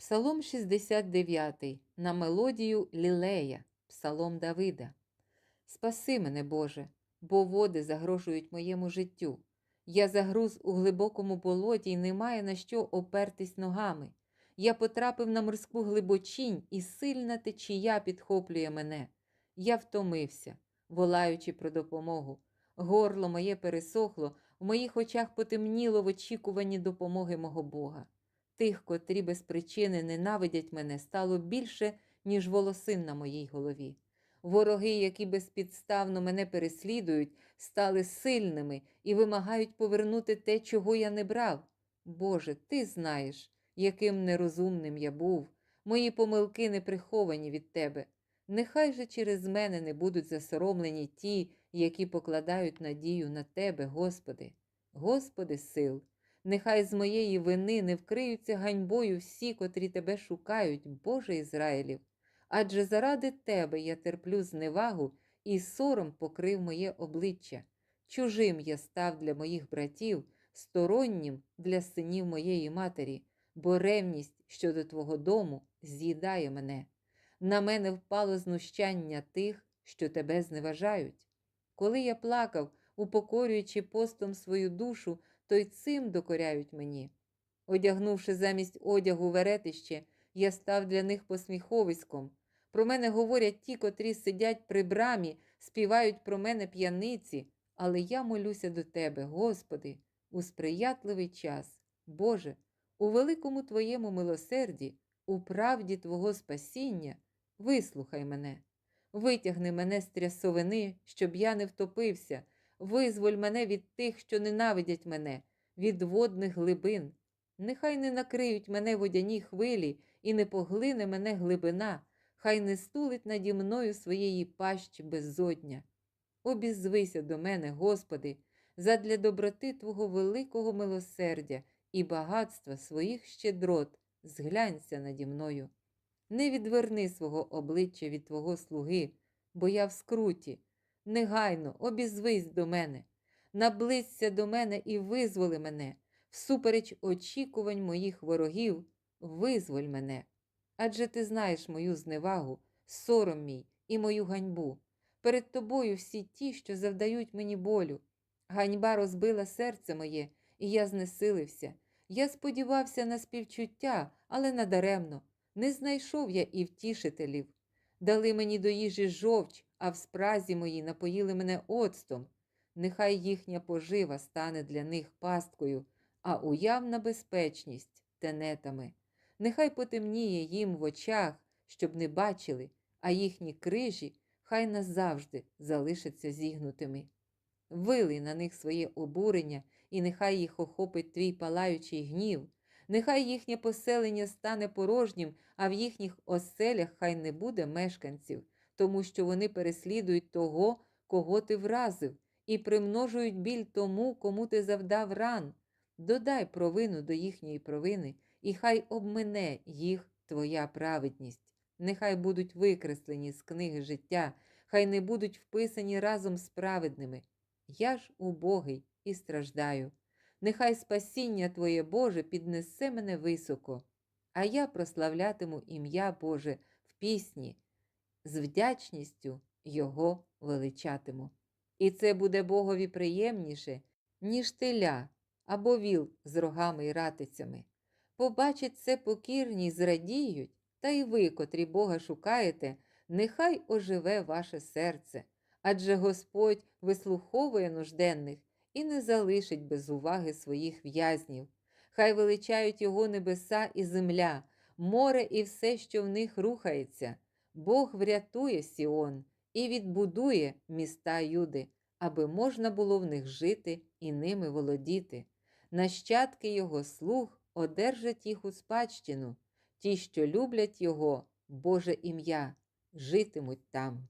Псалом 69 на мелодію Лілея, Псалом Давида. Спаси мене, Боже, бо води загрожують моєму життю. Я загруз у глибокому болоті і немає на що опертись ногами. Я потрапив на морську глибочінь, і сильна течія підхоплює мене. Я втомився, волаючи про допомогу. Горло моє пересохло, в моїх очах потемніло в очікуванні допомоги мого Бога. Тих, котрі без причини ненавидять мене, стало більше, ніж волосин на моїй голові. Вороги, які безпідставно мене переслідують, стали сильними і вимагають повернути те, чого я не брав. Боже, ти знаєш, яким нерозумним я був. Мої помилки не приховані від тебе. Нехай же через мене не будуть засоромлені ті, які покладають надію на тебе, Господи. Господи сил, нехай з моєї вини не вкриються ганьбою всі, котрі тебе шукають, Боже Ізраїлів. Адже заради тебе я терплю зневагу, і сором покрив моє обличчя. Чужим я став для моїх братів, стороннім для синів моєї матері, бо ревність щодо твого дому з'їдає мене. На мене впало знущання тих, що тебе зневажають. Коли я плакав, упокорюючи постом свою душу, то й цим докоряють мені. Одягнувши замість одягу веретище, я став для них посміховиськом. Про мене говорять ті, котрі сидять при брамі, співають про мене п'яниці, але я молюся до Тебе, Господи, у сприятливий час. Боже, у великому Твоєму милосерді, у правді Твого спасіння, вислухай мене, витягни мене з трясовини, щоб я не втопився, визволь мене від тих, що ненавидять мене, від водних глибин. Нехай не накриють мене водяні хвилі і не поглине мене глибина, хай не стулить наді мною своєї пащі беззодня. Обізвися до мене, Господи, задля доброти Твого великого милосердя і багатства своїх щедрот, зглянься наді мною. Не відверни свого обличчя від Твого слуги, бо я в скруті. Негайно обізвись до мене, наблизься до мене і визволи мене, всупереч очікувань моїх ворогів, визволь мене. Адже ти знаєш мою зневагу, сором мій і мою ганьбу. Перед тобою всі ті, що завдають мені болю. Ганьба розбила серце моє, і я знесилився. Я сподівався на співчуття, але надаремно. Не знайшов я і втішителів. Дали мені до їжі жовч, а в спразі моїй напоїли мене оцтом. Нехай їхня пожива стане для них пасткою, а уявна безпечність тенетами. Нехай потемніє їм в очах, щоб не бачили, а їхні крижі хай назавжди залишаться зігнутими. Вилий на них своє обурення, і нехай їх охопить твій палаючий гнів, нехай їхнє поселення стане порожнім, а в їхніх оселях хай не буде мешканців, тому що вони переслідують того, кого ти вразив, і примножують біль тому, кому ти завдав ран. Додай провину до їхньої провини, і хай обмине їх твоя праведність. Нехай будуть викреслені з книги життя, хай не будуть вписані разом з праведними. Я ж убогий і страждаю. Нехай спасіння Твоє Боже піднесе мене високо, а я прославлятиму ім'я Боже в пісні, з вдячністю Його величатиму. І це буде Богові приємніше, ніж теля або віл з рогами й ратицями. Побачать це покірні й зрадіють, та й ви, котрі Бога шукаєте, нехай оживе ваше серце, адже Господь вислуховує нужденних і не залишить без уваги своїх в'язнів. Хай величають його небеса і земля, море і все, що в них рухається. Бог врятує Сіон і відбудує міста Юди, аби можна було в них жити і ними володіти. Нащадки його слуг одержать їх у спадщину, ті, що люблять його, Боже ім'я, житимуть там.